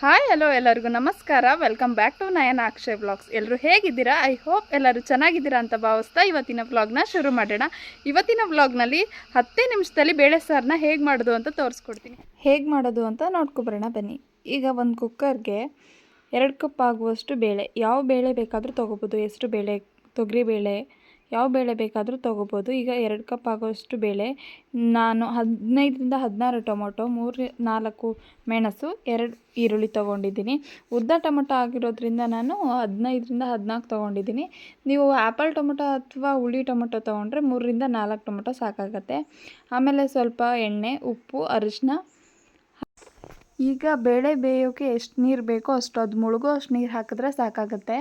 Hi hello ಎಲ್ಲರಿಗೂ ನಮಸ್ಕಾರ. Welcome back to Nayana Akshay vlogs ಎಲ್ಲರೂ ಹೇಗಿದ್ದೀರಾ? ಐ ಹೋಪ್ ಎಲ್ಲರೂ ಚೆನ್ನಾಗಿದ್ದೀರಾ ಅಂತ ಭಾವಿಸ್ತಾ ಇವತ್ತಿನ ವ್ಲಾಗ್ನ ಶುರು ಮಾಡೋಣ. ಇವತ್ತಿನ ವ್ಲಾಗ್ನಲ್ಲಿ ಹತ್ತೇ ನಿಮಿಷದಲ್ಲಿ ಬೇಳೆ ಸಾರನ್ನ ಹೇಗೆ ಮಾಡೋದು ಅಂತ ತೋರಿಸ್ಕೊಡ್ತೀನಿ. ಹೇಗೆ ಮಾಡೋದು ಅಂತ ನೋಡ್ಕೊಬರೋಣ ಬನ್ನಿ. ಈಗ ಒಂದು ಕುಕ್ಕರ್ಗೆ ಎರಡು ಕಪ್ ಆಗುವಷ್ಟು ಬೇಳೆ. ಯಾವ ಬೇಳೆ ಬೇಕಾದರೂ ತೊಗೋಬೋದು. ಎಷ್ಟು ಬೇಳೆ, ತೊಗರಿಬೇಳೆ ಯಾವ ಬೇಳೆ ಬೇಕಾದರೂ ತೊಗೋಬೋದು. ಈಗ ಎರಡು ಕಪ್ ಆಗೋಷ್ಟು ಬೇಳೆ, ನಾನು ಹದಿನೈದರಿಂದ ಹದಿನಾರು ಟೊಮೊಟೊ, ಮೂರು, ನಾಲ್ಕು ಮೆಣಸು, ಎರಡು ಈರುಳ್ಳಿ ತೊಗೊಂಡಿದ್ದೀನಿ. ಉದ್ದ ಟೊಮೊಟೊ ಆಗಿರೋದ್ರಿಂದ ನಾನು ಹದಿನೈದರಿಂದ ಹದಿನಾಲ್ಕು ತೊಗೊಂಡಿದ್ದೀನಿ. ನೀವು ಆ್ಯಪಲ್ ಟೊಮೊಟೊ ಅಥವಾ ಹುಳಿ ಟೊಮೊಟೊ ತೊಗೊಂಡ್ರೆ ಮೂರರಿಂದ ನಾಲ್ಕು ಟೊಮೊಟೊ ಸಾಕಾಗತ್ತೆ. ಆಮೇಲೆ ಸ್ವಲ್ಪ ಎಣ್ಣೆ, ಉಪ್ಪು ಅರಿಶಿನ ಈಗ ಬೇಳೆ ಬೇಯೋಕ್ಕೆ ಎಷ್ಟು ನೀರು ಬೇಕೋ ಅಷ್ಟು ಅದು ಮುಳುಗೋ ಅಷ್ಟು ನೀರು ಹಾಕಿದ್ರೆ ಸಾಕಾಗತ್ತೆ.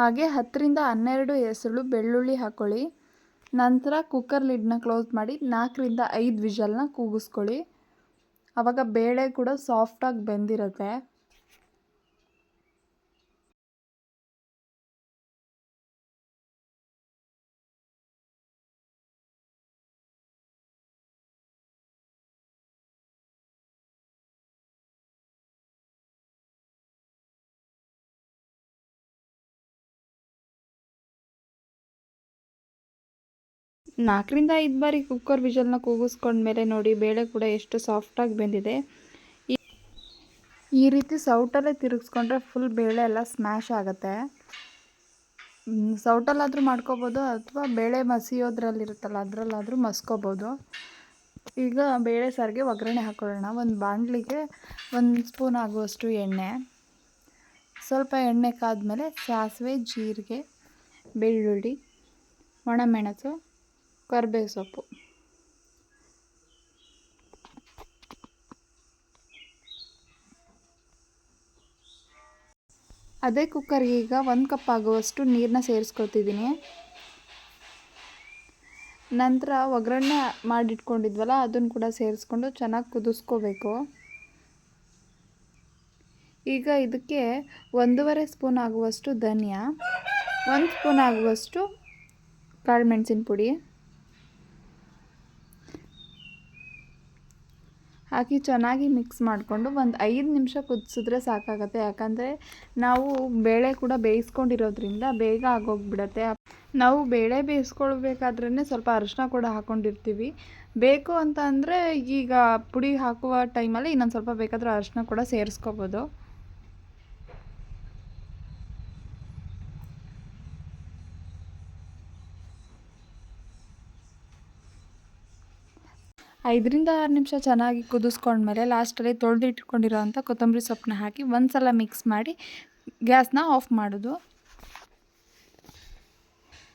ಹಾಗೆ ಹತ್ತರಿಂದ ಹನ್ನೆರಡು ಹೆಸರು ಬೆಳ್ಳುಳ್ಳಿ ಹಾಕ್ಕೊಳ್ಳಿ ನಂತರ ಕುಕ್ಕರ್ ಲಿಡ್ನ ಕ್ಲೋಸ್ ಮಾಡಿ ನಾಲ್ಕರಿಂದ ಐದು ವಿಷಲ್ನ ಕೂಗಿಸ್ಕೊಳ್ಳಿ. ಆವಾಗ ಬೇಳೆ ಕೂಡ ಸಾಫ್ಟಾಗಿ ಬೆಂದಿರುತ್ತೆ. ನಾಲ್ಕರಿಂದ ಐದು ಬಾರಿ ಕುಕ್ಕರ್ ವಿಷಲ್ನ ಕೂಗಿಸ್ಕೊಂಡ್ಮೇಲೆ ನೋಡಿ ಬೇಳೆ ಕೂಡ ಎಷ್ಟು ಸಾಫ್ಟಾಗಿ ಬೆಂದಿದೆ. ಈ- ರೀತಿ ಸೌಟಲ್ಲೇ ತಿರುಗಿಸ್ಕೊಂಡ್ರೆ ಫುಲ್ ಬೇಳೆ ಎಲ್ಲ ಸ್ಮ್ಯಾಶ್ ಆಗುತ್ತೆ. ಸೌಟಲ್ಲಾದರೂ ಮಾಡ್ಕೋಬೋದು ಅಥವಾ ಬೇಳೆ ಮಸಿಯೋದ್ರಲ್ಲಿರುತ್ತಲ್ಲ ಅದರಲ್ಲಾದರೂ ಮಸ್ಕೋಬೋದು. ಈಗ ಬೇಳೆ ಸಾರಿಗೆ ಒಗ್ಗರಣೆ ಹಾಕೊಳ್ಳೋಣ. ಒಂದು ಬಾಣಲಿಗೆ ಒಂದು ಸ್ಪೂನ್ ಆಗುವಷ್ಟು ಎಣ್ಣೆ. ಸ್ವಲ್ಪ ಎಣ್ಣೆ ಕಾದ್ಮೇಲೆ ಸಾಸಿವೆ, ಜೀರಿಗೆ, ಬೆಳ್ಳುಳ್ಳಿ, ಒಣಮೆಣಸು ಕರಿಬೇವು ಸೊಪ್ಪು. ಅದೇ ಕುಕ್ಕರ್ಗೆ ಈಗ ಒಂದು ಕಪ್ ಆಗುವಷ್ಟು ನೀರನ್ನ ಸೇರಿಸ್ಕೊತಿದ್ದೀನಿ ನಂತರ ಒಗ್ಗರಣೆ ಮಾಡಿಟ್ಕೊಂಡಿದ್ವಲ್ಲ ಅದನ್ನು ಕೂಡ ಸೇರಿಸ್ಕೊಂಡು ಚೆನ್ನಾಗಿ ಕುದಿಸ್ಕೋಬೇಕು. ಈಗ ಇದಕ್ಕೆ ಒಂದೂವರೆ ಸ್ಪೂನ್ ಆಗುವಷ್ಟು ಧನಿಯಾ, ಒಂದು ಸ್ಪೂನ್ ಆಗುವಷ್ಟು ಕಾಳುಮೆಣಸಿನ ಪುಡಿ ಹಾಕಿ ಚೆನ್ನಾಗಿ ಮಿಕ್ಸ್ ಮಾಡಿಕೊಂಡು ಒಂದು ಐದು ನಿಮಿಷ ಕುದಿಸಿದ್ರೆ ಸಾಕಾಗತ್ತೆ. ಯಾಕಂದರೆ ನಾವು ಬೇಳೆ ಕೂಡ ಬೇಯಿಸ್ಕೊಂಡಿರೋದ್ರಿಂದ ಬೇಗ ಆಗೋಗ್ಬಿಡತ್ತೆ. ನಾವು ಬೇಳೆ ಬೇಯಿಸ್ಕೊಳ್ಬೇಕಾದ್ರೇ ಸ್ವಲ್ಪ ಅರಿಶಿನ ಕೂಡ ಹಾಕ್ಕೊಂಡಿರ್ತೀವಿ ಬೇಕು ಅಂತ ಅಂದರೆ ಈಗ ಪುಡಿ ಹಾಕುವ ಟೈಮಲ್ಲಿ ಇನ್ನೊಂದು ಸ್ವಲ್ಪ ಬೇಕಾದರೂ ಅರಿಶಿನ ಕೂಡ ಸೇರಿಸ್ಕೋಬೋದು. ಐದರಿಂದ ಆರು ನಿಮಿಷ ಚೆನ್ನಾಗಿ ಕುದಿಸ್ಕೊಂಡ್ಮೇಲೆ ಲಾಸ್ಟಲ್ಲಿ ತೊಳೆದಿಟ್ಕೊಂಡಿರೋಂಥ ಕೊತ್ತಂಬರಿ ಸೊಪ್ಪನ್ನ ಹಾಕಿ ಒಂದು ಸಲ ಮಿಕ್ಸ್ ಮಾಡಿ ಗ್ಯಾಸ್ನ ಆಫ್ ಮಾಡೋದು.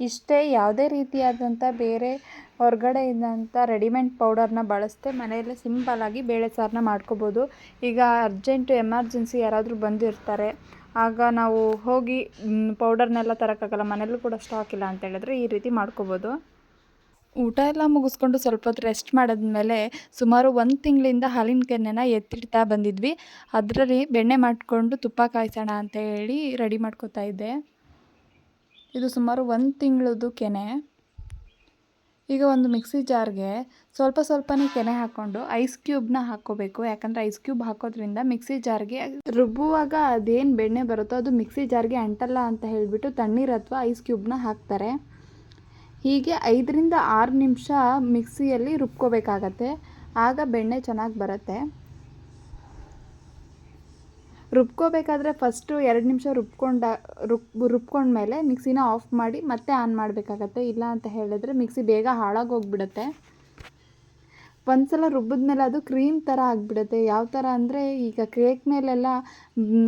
ಇಷ್ಟೇ ಯಾವುದೇ ರೀತಿಯಾದಂಥ ಬೇರೆ ಹೊರಗಡೆ ಇದ್ದಂಥ ರೆಡಿಮೇಡ್ ಪೌಡರ್ನ ಬಳಸದೆ ಮನೆಯಲ್ಲೇ ಸಿಂಪಲ್ಲಾಗಿ ಬೇಳೆ ಸಾರನ್ನ ಮಾಡ್ಕೋಬೋದು. ಈಗ ಅರ್ಜೆಂಟು ಎಮರ್ಜೆನ್ಸಿ ಯಾರಾದರೂ ಬಂದಿರ್ತಾರೆ, ಆಗ ನಾವು ಹೋಗಿ ಪೌಡರ್ನೆಲ್ಲ ತರೋಕ್ಕಾಗಲ್ಲ, ಮನೆಯಲ್ಲೂ ಕೂಡ ಸ್ಟಾಕ್ ಇಲ್ಲ ಅಂತ ಹೇಳಿದ್ರೆ ಈ ರೀತಿ ಮಾಡ್ಕೋಬೋದು. ಊಟ ಎಲ್ಲ ಮುಗಿಸ್ಕೊಂಡು ಸ್ವಲ್ಪ ಹೊತ್ತು ರೆಸ್ಟ್ ಮಾಡಿದ್ಮೇಲೆ ಸುಮಾರು ಒಂದು ತಿಂಗಳಿಂದ ಹಾಲಿನ ಕೆನ್ನೆನ ಎತ್ತಿಡ್ತಾ ಬಂದಿದ್ವಿ. ಅದರಲ್ಲಿ ಬೆಣ್ಣೆ ಮಾಡಿಕೊಂಡು ತುಪ್ಪ ಕಾಯಿಸೋಣ ಅಂತ ಹೇಳಿ ರೆಡಿ ಮಾಡ್ಕೋತಾ ಇದ್ದೆ. ಇದು ಸುಮಾರು ಒಂದು ತಿಂಗಳದ್ದು ಕೆನೆ. ಈಗ ಒಂದು ಮಿಕ್ಸಿ ಜಾರ್ಗೆ ಸ್ವಲ್ಪ ಸ್ವಲ್ಪನೇ ಕೆನೆ ಹಾಕ್ಕೊಂಡು ಐಸ್ ಕ್ಯೂಬ್ನ ಹಾಕ್ಕೋಬೇಕು. ಯಾಕಂದರೆ ಐಸ್ ಕ್ಯೂಬ್ ಹಾಕೋದ್ರಿಂದ ಮಿಕ್ಸಿ ಜಾರ್ಗೆ ರುಬ್ಬುವಾಗ ಅದೇನು ಬೆಣ್ಣೆ ಬರುತ್ತೋ ಅದು ಮಿಕ್ಸಿ ಜಾರ್ಗೆ ಅಂಟಲ್ಲ ಅಂತ ಹೇಳಿಬಿಟ್ಟು ತಣ್ಣೀರು ಅಥವಾ ಐಸ್ ಕ್ಯೂಬ್ನ ಹಾಕ್ತಾರೆ. ಹೀಗೆ ಐದರಿಂದ ಆರು ನಿಮಿಷ ಮಿಕ್ಸಿಯಲ್ಲಿ ರುಬ್ಕೋಬೇಕಾಗತ್ತೆ. ಆಗ ಬೆಣ್ಣೆ ಚೆನ್ನಾಗಿ ಬರುತ್ತೆ. ರುಬ್ಕೋಬೇಕಾದ್ರೆ ಫಸ್ಟು ಎರಡು ನಿಮಿಷ ರುಬ್ಕೊಂಡ, ರುಬ್ ರುಬ್ಕೊಂಡ್ಮೇಲೆ ಮಿಕ್ಸಿನ ಆಫ್ ಮಾಡಿ ಮತ್ತೆ ಆನ್ ಮಾಡಬೇಕಾಗತ್ತೆ. ಇಲ್ಲ ಅಂತ ಹೇಳಿದ್ರೆ ಮಿಕ್ಸಿ ಬೇಗ ಹಾಳಾಗೋಗ್ಬಿಡುತ್ತೆ. ಒಂದು ಸಲ ರುಬ್ಬಿದ್ಮೇಲೆ ಅದು ಕ್ರೀಮ್ ಥರ ಆಗಿಬಿಡುತ್ತೆ. ಯಾವ ಥರ ಅಂದರೆ ಈಗ ಕೇಕ್ ಮೇಲೆಲ್ಲ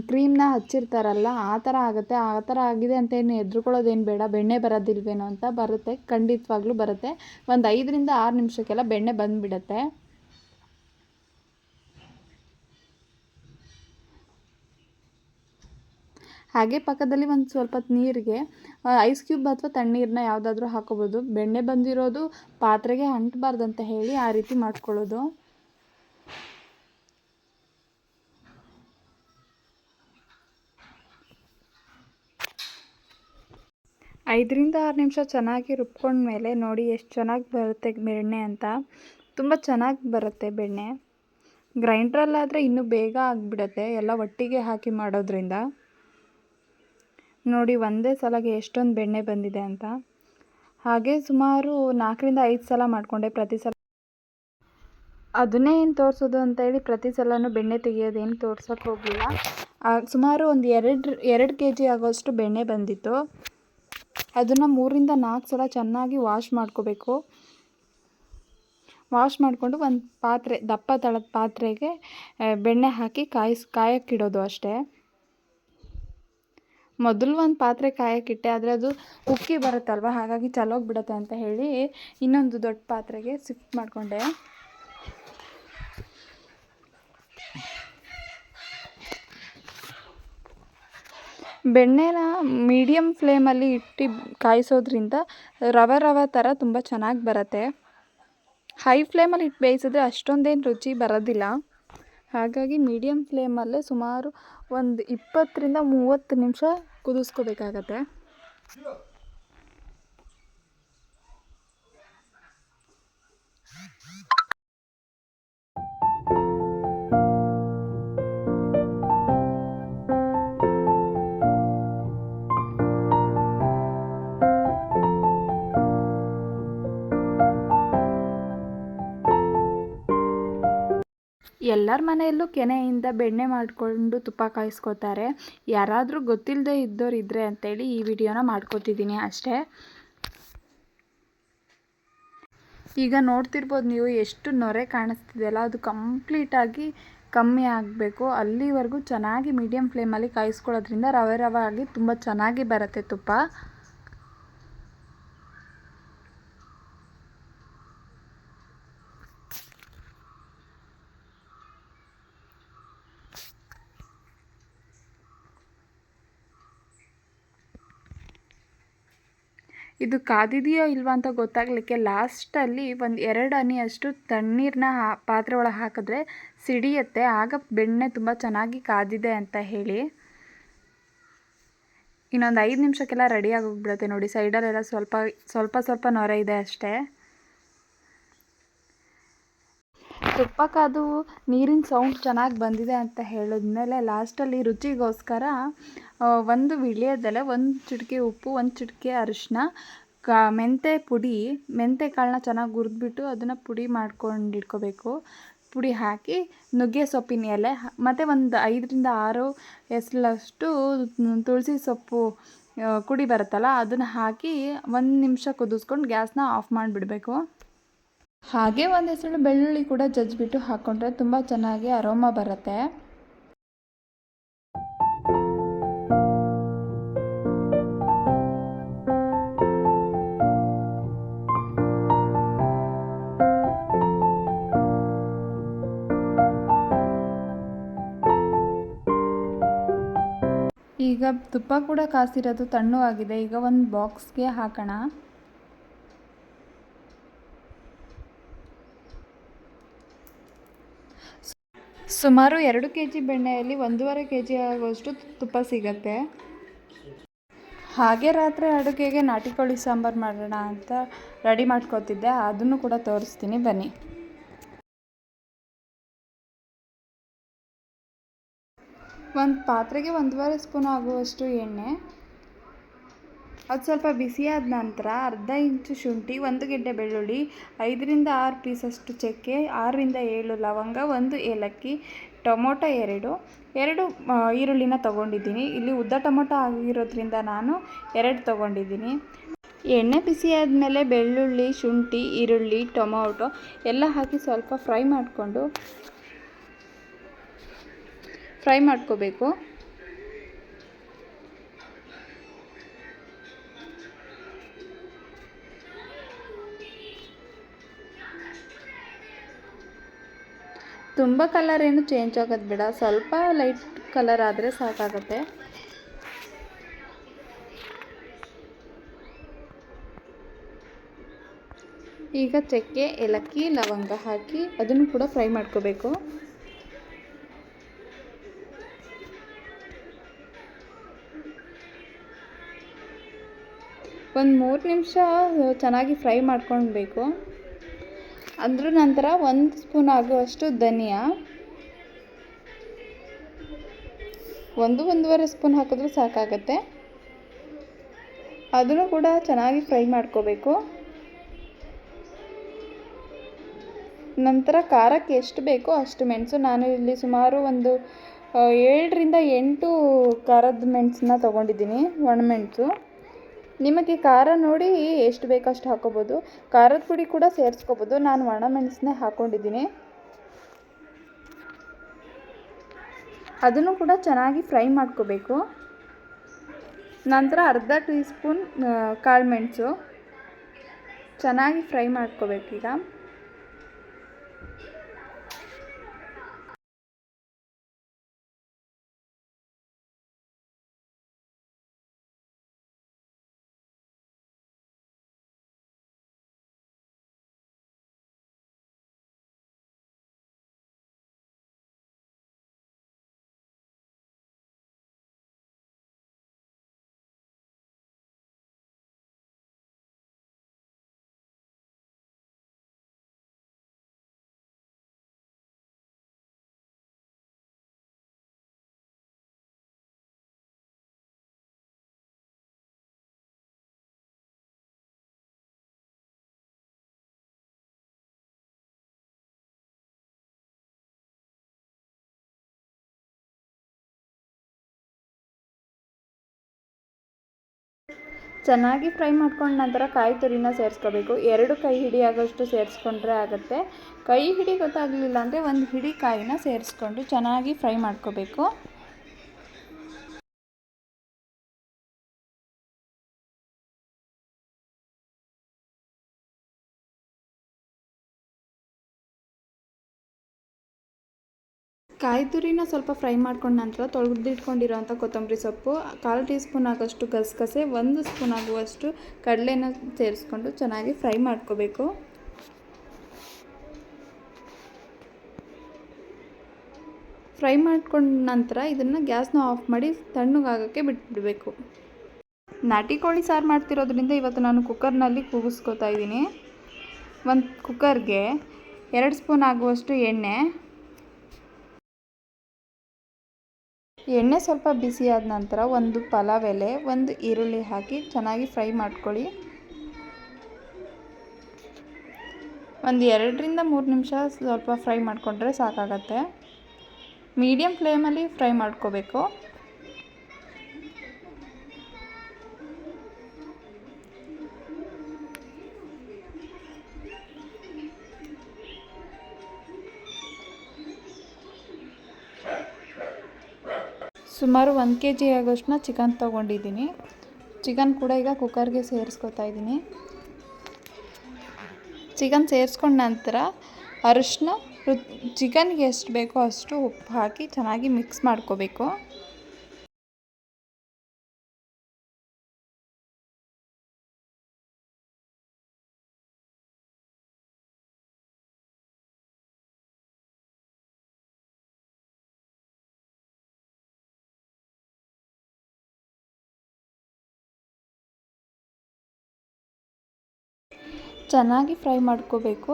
ಕ್ರೀಮ್ನ ಹಚ್ಚಿರ್ತಾರಲ್ಲ, ಆ ಥರ ಆಗುತ್ತೆ. ಆ ಥರ ಆಗಿದೆ ಅಂತ ಏನು ಹೆದ್ರುಕೊಳ್ಳೋದೇನು ಬೇಡ. ಬೆಣ್ಣೆ ಬರೋದಿಲ್ವೇನೋ ಅಂತ ಬರುತ್ತೆ. ಖಂಡಿತವಾಗ್ಲೂ ಬರುತ್ತೆ. ಒಂದು ಐದರಿಂದ ಆರು ನಿಮಿಷಕ್ಕೆಲ್ಲ ಬೆಣ್ಣೆ ಬಂದುಬಿಡುತ್ತೆ. ಹಾಗೆ ಪಕ್ಕದಲ್ಲಿ ಒಂದು ಸ್ವಲ್ಪ ನೀರಿಗೆ ಐಸ್ ಕ್ಯೂಬ್ ಅಥವಾ ತಣ್ಣೀರನ್ನ ಯಾವುದಾದ್ರೂ ಹಾಕೋಬೋದು. ಬೆಣ್ಣೆ ಬಂದಿರೋದು ಪಾತ್ರೆಗೆ ಅಂಟಬಾರ್ದಂತ ಹೇಳಿ ಆ ರೀತಿ ಮಾಡ್ಕೊಳ್ಳೋದು. ಐದರಿಂದ ಆರು ನಿಮಿಷ ಚೆನ್ನಾಗಿ ರುಬ್ಕೊಂಡ್ಮೇಲೆ ನೋಡಿ ಎಷ್ಟು ಚೆನ್ನಾಗಿ ಬರುತ್ತೆ ಬೆಣ್ಣೆ ಅಂತ. ತುಂಬ ಚೆನ್ನಾಗಿ ಬರುತ್ತೆ ಬೆಣ್ಣೆ. ಗ್ರೈಂಡ್ರಲ್ಲಾದರೆ ಇನ್ನೂ ಬೇಗ ಆಗಿಬಿಡತ್ತೆ, ಎಲ್ಲ ಒಟ್ಟಿಗೆ ಹಾಕಿ ಮಾಡೋದ್ರಿಂದ. ನೋಡಿ ಒಂದೇ ಸಲಗೆ ಎಷ್ಟೊಂದು ಬೆಣ್ಣೆ ಬಂದಿದೆ ಅಂತ. ಹಾಗೆ ಸುಮಾರು ನಾಲ್ಕರಿಂದ ಐದು ಸಲ ಮಾಡಿಕೊಂಡೆ ಪ್ರತಿ ಸಲ. ಅದನ್ನೇ ಏನು ತೋರಿಸೋದು ಅಂತೇಳಿ ಪ್ರತಿ ಸಲನೂ ಬೆಣ್ಣೆ ತೆಗಿಯೋದೇನು ತೋರ್ಸೋಕ್ಕೆ ಹೋಗಲಿಲ್ಲ. ಸುಮಾರು ಒಂದು ಎರಡು ಎರಡು ಕೆ ಜಿ ಆಗೋಷ್ಟು ಬೆಣ್ಣೆ ಬಂದಿತ್ತು. ಅದನ್ನು ಮೂರಿಂದ ನಾಲ್ಕು ಸಲ ಚೆನ್ನಾಗಿ ವಾಶ್ ಮಾಡ್ಕೋಬೇಕು. ವಾಶ್ ಮಾಡಿಕೊಂಡು ಒಂದು ಪಾತ್ರೆ, ದಪ್ಪ ತಳದ ಪಾತ್ರೆಗೆ ಬೆಣ್ಣೆ ಹಾಕಿ ಕಾಯಿಸ್, ಕಾಯಕ್ಕಿಡೋದು ಅಷ್ಟೇ. ಮೊದಲು ಒಂದು ಪಾತ್ರೆ ಕಾಯಕ್ಕಿಟ್ಟೆ ಆದರೆ ಅದು ಉಕ್ಕಿ ಬರುತ್ತಲ್ವ, ಹಾಗಾಗಿ ಚಲೋಗ್ಬಿಡುತ್ತೆ ಅಂತ ಹೇಳಿ ಇನ್ನೊಂದು ದೊಡ್ಡ ಪಾತ್ರೆಗೆ ಶಿಫ್ಟ್ ಮಾಡಿಕೊಂಡೆ. ಬೆಣ್ಣೆನ ಮೀಡಿಯಮ್ ಫ್ಲೇಮಲ್ಲಿ ಇಟ್ಟು ಕಾಯಿಸೋದ್ರಿಂದ ರವೆ ರವೆ ಥರ ತುಂಬ ಚೆನ್ನಾಗಿ ಬರುತ್ತೆ. ಹೈ ಫ್ಲೇಮಲ್ಲಿ ಇಟ್ಟು ಬೇಯಿಸಿದ್ರೆ ಅಷ್ಟೊಂದೇನು ರುಚಿ ಬರೋದಿಲ್ಲ. ಹಾಗಾಗಿ ಮೀಡಿಯಮ್ ಫ್ಲೇಮಲ್ಲೇ ಸುಮಾರು ಒಂದು ಇಪ್ಪತ್ತರಿಂದ ಮೂವತ್ತು ನಿಮಿಷ ಕುದಿಸ್ಕೋಬೇಕಾಗತ್ತೆ. ಎಲ್ಲರ ಮನೆಯಲ್ಲೂ ಕೆನೆಯಿಂದ ಬೆಣ್ಣೆ ಮಾಡಿಕೊಂಡು ತುಪ್ಪ ಕಾಯಿಸ್ಕೋತಾರೆ. ಯಾರಾದರೂ ಗೊತ್ತಿಲ್ಲದೆ ಇದ್ದವ್ರು ಇದ್ದರೆ ಅಂತೇಳಿ ಈ ವಿಡಿಯೋನ ಮಾಡ್ಕೋತಿದ್ದೀನಿ ಅಷ್ಟೇ. ಈಗ ನೋಡ್ತಿರ್ಬೋದು ನೀವು ಎಷ್ಟು ನೊರೆ ಕಾಣಿಸ್ತಿದೆಯಲ್ಲ, ಅದು ಕಂಪ್ಲೀಟಾಗಿ ಕಮ್ಮಿ ಆಗಬೇಕು. ಅಲ್ಲಿವರೆಗೂ ಚೆನ್ನಾಗಿ ಮೀಡಿಯಮ್ ಫ್ಲೇಮಲ್ಲಿ ಕಾಯಿಸ್ಕೊಳ್ಳೋದ್ರಿಂದ ರವೆ ರವೆ ಆಗಿ ತುಂಬ ಚೆನ್ನಾಗಿ ಬರುತ್ತೆ ತುಪ್ಪ. ಇದು ಕಾದಿದೆಯೋ ಇಲ್ವಾ ಅಂತ ಗೊತ್ತಾಗಲಿಕ್ಕೆ ಲಾಸ್ಟಲ್ಲಿ ಒಂದು ಎರಡು ಹನಿಯಷ್ಟು ತಣ್ಣೀರನ್ನ ಹಾ ಪಾತ್ರೆ ಒಳಗೆ ಹಾಕಿದ್ರೆ ಸಿಡಿಯುತ್ತೆ. ಆಗ ಬೆಣ್ಣೆ ತುಂಬ ಚೆನ್ನಾಗಿ ಕಾದಿದೆ ಅಂತ ಹೇಳಿ. ಇನ್ನೊಂದು ಐದು ನಿಮಿಷಕ್ಕೆಲ್ಲ ರೆಡಿಯಾಗಿ ಹೋಗ್ಬಿಡುತ್ತೆ ನೋಡಿ. ಸೈಡಲ್ಲೆಲ್ಲ ಸ್ವಲ್ಪ ಸ್ವಲ್ಪ ಸ್ವಲ್ಪ ನೊರೆ ಇದೆ ಅಷ್ಟೇ. ತುಪ್ಪ ಕಾದು ನೀರಿನ ಸೌಂಡ್ ಚೆನ್ನಾಗಿ ಬಂದಿದೆ ಅಂತ ಹೇಳಿದ್ಮೇಲೆ ಲಾಸ್ಟಲ್ಲಿ ರುಚಿಗೋಸ್ಕರ ಒಂದು ವಿಳ್ಯದೆಲೆ, ಒಂದು ಚಿಟಿಕೆ ಉಪ್ಪು, ಒಂದು ಚಿಟಿಕೆ ಅರಿಶಿನ ಕಾ, ಮೆಂತೆ ಪುಡಿ, ಮೆಂತೆ ಕಾಳನ್ನ ಚೆನ್ನಾಗಿ ಹುರಿದ್ಬಿಟ್ಟು ಅದನ್ನು ಪುಡಿ ಮಾಡ್ಕೊಂಡು ಇಟ್ಕೋಬೇಕು ಪುಡಿ ಹಾಕಿ ನುಗ್ಗೆ ಸೊಪ್ಪಿನ ಎಲೆ ಮತ್ತು ಒಂದು ಐದರಿಂದ ಆರು ಎಸಲಷ್ಟು ತುಳಸಿ ಸೊಪ್ಪು ಕುಡಿ ಬರುತ್ತಲ್ಲ, ಅದನ್ನು ಹಾಕಿ ಒಂದು ನಿಮಿಷ ಕುದಿಸ್ಕೊಂಡು ಗ್ಯಾಸ್ನ ಆಫ್ ಮಾಡಿಬಿಡಬೇಕು. ಹಾಗೆ ಒಂದು ಹೆಸರು ಬೆಳ್ಳುಳ್ಳಿ ಕೂಡ ಜಜ್ಜಿಬಿಟ್ಟು ಹಾಕ್ಕೊಂಡ್ರೆ ತುಂಬ ಚೆನ್ನಾಗಿ ಅರೋಮ ಬರುತ್ತೆ. ಈಗ ತುಪ್ಪ ಕೂಡ ಕಾಸಿರೋದು ತಣ್ಣು ಆಗಿದೆ. ಈಗ ಒಂದು ಬಾಕ್ಸ್ಗೆ ಹಾಕೋಣ. ಸುಮಾರು ಎರಡು ಕೆ ಜಿ ಬೆಣ್ಣೆಯಲ್ಲಿ ಒಂದೂವರೆ ಕೆ ಜಿ ಆಗುವಷ್ಟು ತುಪ್ಪ ಸಿಗತ್ತೆ. ಹಾಗೆ ರಾತ್ರಿ ಅಡುಗೆಗೆ ನಾಟಿ ಕೋಳಿ ಸಾಂಬಾರು ಮಾಡೋಣ ಅಂತ ರೆಡಿ ಮಾಡ್ಕೋತಿದ್ದೆ. ಅದನ್ನು ಕೂಡ ತೋರಿಸ್ತೀನಿ. ಬನ್ನಿ. ಒಂದು ಪಾತ್ರೆಗೆ ಒಂದೂವರೆ ಸ್ಪೂನ್ ಆಗುವಷ್ಟು ಎಣ್ಣೆ. ಅದು ಸ್ವಲ್ಪ ಬಿಸಿಯಾದ ನಂತರ ಅರ್ಧ ಇಂಚು ಶುಂಠಿ, ಒಂದು ಗೆಡ್ಡೆ ಬೆಳ್ಳುಳ್ಳಿ, ಐದರಿಂದ ಆರು ಪೀಸಷ್ಟು ಚಕ್ಕೆ, ಆರರಿಂದ ಏಳು ಲವಂಗ, ಒಂದು ಏಲಕ್ಕಿ, ಟೊಮೊಟೊ ಎರಡು. ಎರಡು ಈರುಳ್ಳಿನ ತೊಗೊಂಡಿದ್ದೀನಿ. ಇಲ್ಲಿ ಉದ್ದ ಟೊಮೊಟೊ ಆಗಿರೋದ್ರಿಂದ ನಾನು ಎರಡು ತೊಗೊಂಡಿದ್ದೀನಿ. ಎಣ್ಣೆ ಬಿಸಿ ಆದಮೇಲೆ ಬೆಳ್ಳುಳ್ಳಿ, ಶುಂಠಿ, ಈರುಳ್ಳಿ, ಟೊಮೊಟೊ ಎಲ್ಲ ಹಾಕಿ ಸ್ವಲ್ಪ ಫ್ರೈ ಮಾಡಿಕೊಂಡು ಫ್ರೈ ಮಾಡ್ಕೋಬೇಕು. ತುಂಬ ಕಲರ್ ಏನು ಚೇಂಜ್ ಆಗೋದು ಬೇಡ. ಸ್ವಲ್ಪ ಲೈಟ್ ಕಲರ್ ಆದರೆ ಸಾಕಾಗುತ್ತೆ. ಈಗ ಚಕ್ಕೆ, ಏಲಕ್ಕಿ, ಲವಂಗ ಹಾಕಿ ಅದನ್ನು ಕೂಡ ಫ್ರೈ ಮಾಡ್ಕೋಬೇಕು. ಒಂದು ಮೂರು ನಿಮಿಷ ಚೆನ್ನಾಗಿ ಫ್ರೈ ಮಾಡ್ಕೊಳ್ಬೇಕು. ಅದ್ರ ನಂತರ ಒಂದು ಸ್ಪೂನ್ ಆಗುವಷ್ಟು ಧನಿಯಾ. ಒಂದು ಒಂದೂವರೆ ಸ್ಪೂನ್ ಹಾಕಿದ್ರೆ ಸಾಕಾಗತ್ತೆ. ಅದನ್ನು ಕೂಡ ಚೆನ್ನಾಗಿ ಫ್ರೈ ಮಾಡ್ಕೋಬೇಕು. ನಂತರ ಖಾರಕ್ಕೆ ಎಷ್ಟು ಬೇಕೋ ಅಷ್ಟು ಮೆಣಸು. ನಾನು ಇಲ್ಲಿ ಸುಮಾರು ಒಂದು, ಏಳರಿಂದ ಎಂಟು ಖಾರದ ಮೆಣಸನ್ನ ತೊಗೊಂಡಿದ್ದೀನಿ ಒಣಮೆಣಸು ನಿಮಗೆ ಖಾರ ನೋಡಿ ಎಷ್ಟು ಬೇಕೋ ಅಷ್ಟು ಹಾಕೋಬೋದು. ಖಾರದ ಪುಡಿ ಕೂಡ ಸೇರಿಸ್ಕೋಬೋದು. ನಾನು ಒಣಮೆಣಸನ್ನೇ ಹಾಕ್ಕೊಂಡಿದ್ದೀನಿ ಅದನ್ನು ಕೂಡ ಚೆನ್ನಾಗಿ ಫ್ರೈ ಮಾಡ್ಕೋಬೇಕು. ನಂತರ ಅರ್ಧ ಟೀ ಸ್ಪೂನ್ ಕಾಳುಮೆಣಸು ಚೆನ್ನಾಗಿ ಫ್ರೈ ಮಾಡ್ಕೋಬೇಕೀಗ. ಚೆನ್ನಾಗಿ ಫ್ರೈ ಮಾಡ್ಕೊಂಡ ನಂತರ ಕಾಯಿ ತುರಿನ ಸೇರಿಸ್ಕೋಬೇಕು. ಎರಡು ಕೈ ಹಿಡಿಯಾಗೋಷ್ಟು ಸೇರಿಸ್ಕೊಂಡ್ರೆ ಆಗುತ್ತೆ. ಕೈ ಹಿಡಿ ಗೊತ್ತಾಗಲಿಲ್ಲ ಅಂದರೆ ಒಂದು ಹಿಡಿ ಕಾಯಿನ ಸೇರಿಸ್ಕೊಂಡು ಚೆನ್ನಾಗಿ ಫ್ರೈ ಮಾಡ್ಕೋಬೇಕು. ಕಾಯಿ ಸ್ವಲ್ಪ ಫ್ರೈ ಮಾಡ್ಕೊಂಡ ನಂತರ ತೊಳೆದಿಟ್ಕೊಂಡಿರೋಂಥ ಕೊತ್ತಂಬರಿ ಸೊಪ್ಪು, ಕಾಲು ಟೀ ಸ್ಪೂನ್ ಆಗೋಷ್ಟು ಗಸಗಸೆ, ಒಂದು ಸ್ಪೂನ್ ಆಗುವಷ್ಟು ಕಡಲೆನ ಸೇರಿಸ್ಕೊಂಡು ಚೆನ್ನಾಗಿ ಫ್ರೈ ಮಾಡ್ಕೋಬೇಕು. ಫ್ರೈ ಮಾಡ್ಕೊಂಡ ನಂತರ ಇದನ್ನು ಗ್ಯಾಸ್ನ ಆಫ್ ಮಾಡಿ ತಣ್ಣಗಾಗೋಕ್ಕೆ ಬಿಟ್ಬಿಡಬೇಕು. ನಾಟಿ ಕೋಳಿ ಸಾರು ಮಾಡ್ತಿರೋದ್ರಿಂದ ಇವತ್ತು ನಾನು ಕುಕ್ಕರ್ನಲ್ಲಿ ಕೂಗಿಸ್ಕೊತಾ ಇದ್ದೀನಿ. ಒಂದು ಕುಕ್ಕರ್ಗೆ ಎರಡು ಸ್ಪೂನ್ ಆಗುವಷ್ಟು ಎಣ್ಣೆ ಎಣ್ಣೆ ಸ್ವಲ್ಪ ಬಿಸಿ ಆದ ನಂತರ ಒಂದು ಪಲಾವ್ ಎಲೆ, ಒಂದು ಈರುಳ್ಳಿ ಹಾಕಿ ಚೆನ್ನಾಗಿ ಫ್ರೈ ಮಾಡ್ಕೊಳ್ಳಿ. ಒಂದು ಎರಡರಿಂದ ಮೂರು ನಿಮಿಷ ಸ್ವಲ್ಪ ಫ್ರೈ ಮಾಡಿಕೊಂಡ್ರೆ ಸಾಕಾಗತ್ತೆ. ಮೀಡಿಯಮ್ ಫ್ಲೇಮಲ್ಲಿ ಫ್ರೈ ಮಾಡ್ಕೋಬೇಕು. ಸುಮಾರು ಒಂದು ಕೆ ಜಿ ಆಗೋಷ್ಟನ್ನ ಚಿಕನ್ ತೊಗೊಂಡಿದ್ದೀನಿ. ಚಿಕನ್ ಕೂಡ ಈಗ ಕುಕ್ಕರ್ಗೆ ಸೇರಿಸ್ಕೊತಾ ಇದ್ದೀನಿ. ಚಿಕನ್ ಸೇರಿಸ್ಕೊಂಡ ನಂತರ ಅರಿಶಿನ ಚಿಕನ್ಗೆ ಎಷ್ಟು ಬೇಕೋ ಅಷ್ಟು ಉಪ್ಪು ಹಾಕಿ ಚೆನ್ನಾಗಿ ಮಿಕ್ಸ್ ಮಾಡ್ಕೋಬೇಕು. ಚೆನ್ನಾಗಿ ಫ್ರೈ ಮಾಡ್ಕೋಬೇಕು.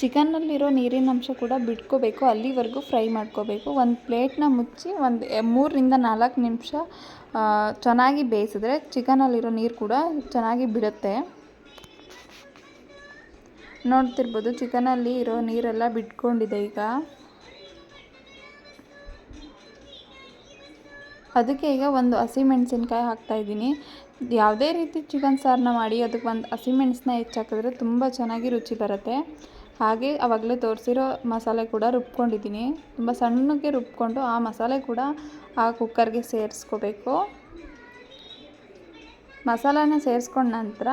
ಚಿಕನ್ನಲ್ಲಿರೋ ನೀರಿನ ಅಂಶ ಕೂಡ ಬಿಟ್ಕೋಬೇಕು. ಅಲ್ಲಿವರೆಗೂ ಫ್ರೈ ಮಾಡ್ಕೋಬೇಕು. ಒಂದು ಪ್ಲೇಟನ್ನ ಮುಚ್ಚಿ ಒಂದು ಮೂರರಿಂದ ನಾಲ್ಕು ನಿಮಿಷ ಚೆನ್ನಾಗಿ ಬೇಯಿಸಿದ್ರೆ ಚಿಕನಲ್ಲಿರೋ ನೀರು ಕೂಡ ಚೆನ್ನಾಗಿ ಬಿಡುತ್ತೆ. ನೋಡ್ತಿರ್ಬೋದು ಚಿಕನಲ್ಲಿ ಇರೋ ನೀರೆಲ್ಲ ಬಿಟ್ಕೊಂಡಿದೆ ಈಗ. ಅದಕ್ಕೆ ಈಗ ಒಂದು ಹಸಿಮೆಣಸಿನ್ಕಾಯಿ ಹಾಕ್ತಾಯಿದ್ದೀನಿ ಯಾವುದೇ ರೀತಿ ಚಿಕನ್ ಸಾರನ್ನ ಮಾಡಿ ಅದಕ್ಕೆ ಒಂದು ಹಸಿಮೆಣಸನ್ನ ಹೆಚ್ಚಾಕಿದ್ರೆ ತುಂಬ ಚೆನ್ನಾಗಿ ರುಚಿ ಬರುತ್ತೆ. ಹಾಗೆ ಆವಾಗಲೇ ತೋರಿಸಿರೋ ಮಸಾಲೆ ಕೂಡ ರುಬ್ಕೊಂಡಿದ್ದೀನಿ. ತುಂಬ ಸಣ್ಣಗೆ ರುಬ್ಕೊಂಡು ಆ ಮಸಾಲೆ ಕೂಡ ಆ ಕುಕ್ಕರ್ಗೆ ಸೇರಿಸ್ಕೋಬೇಕು. ಮಸಾಲಾನ ಸೇರಿಸ್ಕೊಂಡ ನಂತರ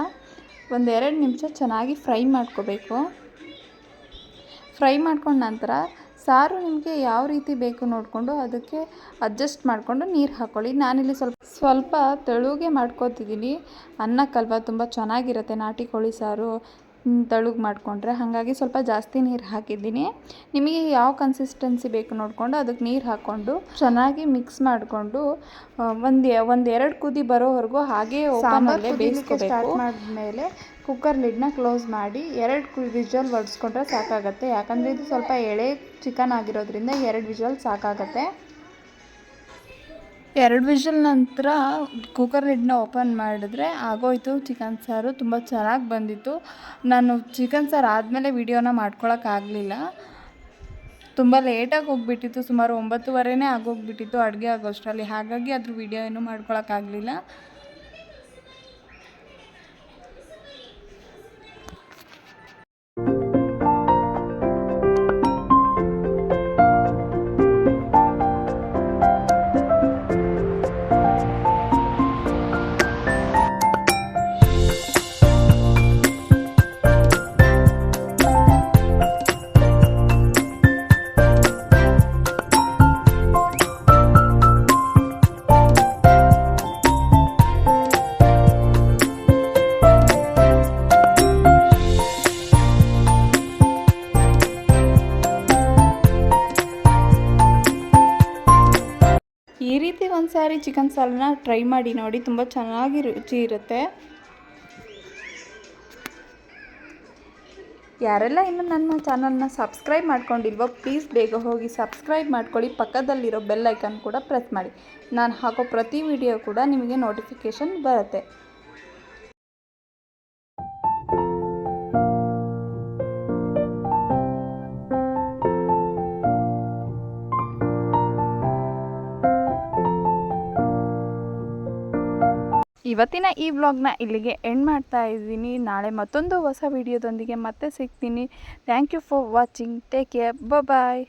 ಒಂದೆರಡು ನಿಮಿಷ ಚೆನ್ನಾಗಿ ಫ್ರೈ ಮಾಡ್ಕೋಬೇಕು. ಫ್ರೈ ಮಾಡ್ಕೊಂಡ ನಂತರ ಸಾರು ನಿಮಗೆ ಯಾವ ರೀತಿ ಬೇಕು ನೋಡಿಕೊಂಡು ಅದಕ್ಕೆ ಅಡ್ಜಸ್ಟ್ ಮಾಡಿಕೊಂಡು ನೀರು ಹಾಕ್ಕೊಳ್ಳಿ ನಾನಿಲ್ಲಿ ಸ್ವಲ್ಪ ಸ್ವಲ್ಪ ತೆಳುಗೆ ಮಾಡ್ಕೋತಿದ್ದೀನಿ ಅನ್ನಕ್ಕಲ್ವ ತುಂಬ ಚೆನ್ನಾಗಿರುತ್ತೆ. ನಾಟಿ ಕೋಳಿ ಸಾರು ತಳುಗ್ ಮಾಡಿಕೊಂಡ್ರೆ ಹಾಗಾಗಿ ಸ್ವಲ್ಪ ಜಾಸ್ತಿ ನೀರು ಹಾಕಿದ್ದೀನಿ. ನಿಮಗೆ ಯಾವ ಕನ್ಸಿಸ್ಟೆನ್ಸಿ ಬೇಕು ನೋಡಿಕೊಂಡು ಅದಕ್ಕೆ ನೀರು ಹಾಕ್ಕೊಂಡು ಚೆನ್ನಾಗಿ ಮಿಕ್ಸ್ ಮಾಡಿಕೊಂಡು ಒಂದು ಒಂದು ಎರಡು ಕುದಿ ಬರೋವರೆಗೂ ಹಾಗೆ ಓಪನಲ್ಲೇ ಬೇಯಿಸ್ಕೋಬೇಕು. ಸ್ಟಾರ್ಟ್ ಮಾಡಿದ್ಮೇಲೆ ಕುಕ್ಕರ್ ಲಿಡ್ನ ಕ್ಲೋಸ್ ಮಾಡಿ ಎರಡು ವಿಜುವಲ್ ವಿಜಲ್ ಹೊಡ್ಸ್ಕೊಂಡ್ರೆ ಸಾಕಾಗತ್ತೆ. ಯಾಕಂದರೆ ಇದು ಸ್ವಲ್ಪ ಎಳೆ ಚಿಕನ್ ಆಗಿರೋದ್ರಿಂದ ಎರಡು ವಿಜುವಲ್ ಸಾಕಾಗತ್ತೆ. ಎರಡು ವಿಷಲ್ ನಂತರ ಕುಕ್ಕರ್ ಲಿಡ್ನ ಓಪನ್ ಮಾಡಿದ್ರೆ ಆಗೋಯ್ತು. ಚಿಕನ್ ಸಾರು ತುಂಬ ಚೆನ್ನಾಗಿ ಬಂದಿತ್ತು. ನಾನು ಚಿಕನ್ ಸಾರು ಆದಮೇಲೆ ವಿಡಿಯೋನ ಮಾಡ್ಕೊಳಕ್ಕಾಗಲಿಲ್ಲ ತುಂಬ ಲೇಟಾಗಿ ಹೋಗ್ಬಿಟ್ಟಿತ್ತು. ಸುಮಾರು ಒಂಬತ್ತುವರೆನೇ ಆಗೋಗ್ಬಿಟ್ಟಿತ್ತು ಅಡುಗೆ ಆಗೋಷ್ಟರಲ್ಲಿ. ಹಾಗಾಗಿ ಅದ್ರ ವೀಡಿಯೋ ಏನೂ ಮಾಡ್ಕೊಳಕ್ಕಾಗಲಿಲ್ಲ ಸಾರಿ ಚಿಕನ್ ಸಾಲನ ಟ್ರೈ ಮಾಡಿ ನೋಡಿ, ತುಂಬ ಚೆನ್ನಾಗಿ ರುಚಿ ಇರುತ್ತೆ. ಯಾರೆಲ್ಲ ಇನ್ನೂ ನನ್ನ ಚಾನಲ್ನ ಸಬ್ಸ್ಕ್ರೈಬ್ ಮಾಡ್ಕೊಂಡಿಲ್ವೋ, ಪ್ಲೀಸ್ ಬೇಗ ಹೋಗಿ ಸಬ್ಸ್ಕ್ರೈಬ್ ಮಾಡ್ಕೊಳ್ಳಿ. ಪಕ್ಕದಲ್ಲಿರೋ ಬೆಲ್ ಐಕನ್ ಕೂಡ ಪ್ರೆಸ್ ಮಾಡಿ. ನಾನು ಹಾಕೋ ಪ್ರತಿ ವಿಡಿಯೋ ಕೂಡ ನಿಮಗೆ ನೋಟಿಫಿಕೇಷನ್ ಬರುತ್ತೆ. ಇವತ್ತಿನ ಈ ವ್ಲಾಗ್ನ ಇಲ್ಲಿಗೆ ಎಂಡ್ ಮಾಡ್ತಾ ಇದ್ದೀನಿ. ನಾಳೆ ಮತ್ತೊಂದು ಹೊಸ ವಿಡಿಯೋದೊಂದಿಗೆ ಮತ್ತೆ ಸಿಗ್ತೀನಿ. Thank you for watching take care bye